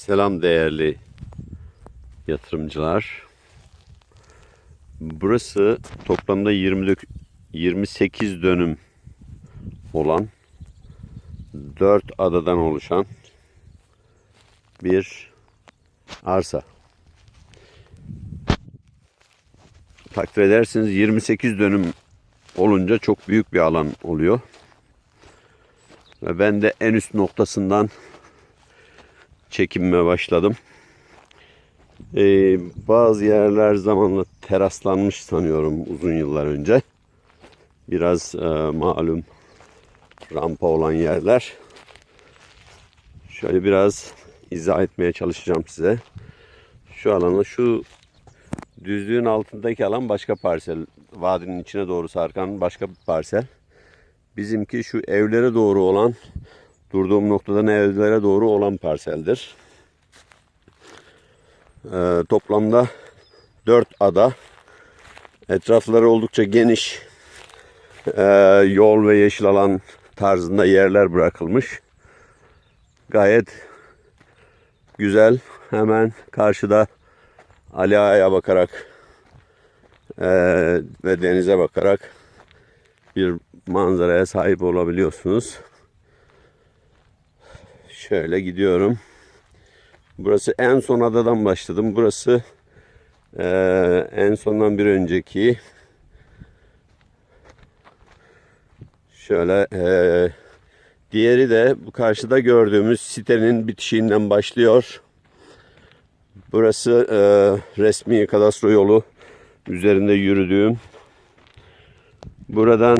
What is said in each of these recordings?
Selam değerli yatırımcılar. Burası toplamda 20 dök- 28 dönüm olan 4 adadan oluşan bir arsa. Takdir edersiniz 28 dönüm olunca çok büyük bir alan oluyor. Ve ben de en üst noktasından çekinme başladım. Ee, bazı yerler zamanla teraslanmış sanıyorum uzun yıllar önce. Biraz e, malum rampa olan yerler. Şöyle biraz izah etmeye çalışacağım size. Şu alanı şu düzlüğün altındaki alan başka parsel. Vadinin içine doğru sarkan başka bir parsel. Bizimki şu evlere doğru olan durduğum noktadan evlere doğru olan parseldir. Ee, toplamda 4 ada. Etrafları oldukça geniş. Ee, yol ve yeşil alan tarzında yerler bırakılmış. Gayet güzel. Hemen karşıda Ali Ağa'ya bakarak ee, ve denize bakarak bir manzaraya sahip olabiliyorsunuz. Şöyle gidiyorum. Burası en son adadan başladım. Burası eee, en sondan bir önceki. Şöyle eee, diğeri de bu karşıda gördüğümüz sitenin bitişiğinden başlıyor. Burası eee, resmi kadastro yolu üzerinde yürüdüğüm. Buradan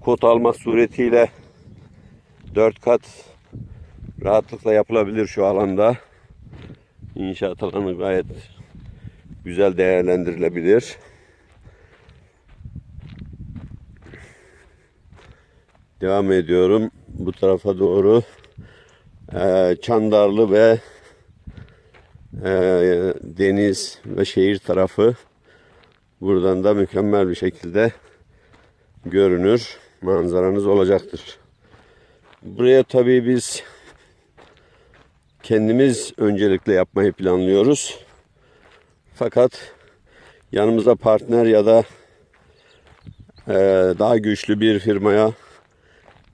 kod almak suretiyle 4 kat rahatlıkla yapılabilir şu alanda. İnşaat alanı gayet güzel değerlendirilebilir. Devam ediyorum bu tarafa doğru. Ee, Çandarlı ve e, deniz ve şehir tarafı buradan da mükemmel bir şekilde görünür. Manzaranız olacaktır. Buraya tabii biz kendimiz öncelikle yapmayı planlıyoruz. Fakat yanımızda partner ya da e, daha güçlü bir firmaya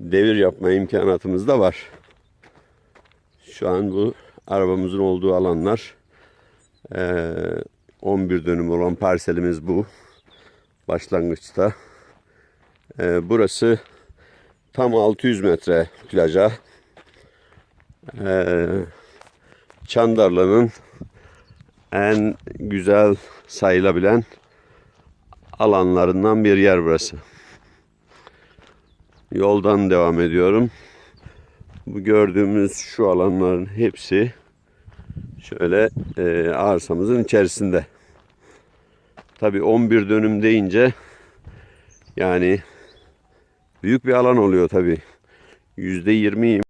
devir yapma imkanatımız da var. Şu an bu arabamızın olduğu alanlar e, 11 dönüm olan parselimiz bu. Başlangıçta. E, burası tam 600 metre plaja. Ee, Çandarlı'nın en güzel sayılabilen alanlarından bir yer burası. Yoldan devam ediyorum. Bu gördüğümüz şu alanların hepsi şöyle e, arsamızın içerisinde. Tabi 11 dönüm deyince yani büyük bir alan oluyor tabi. %20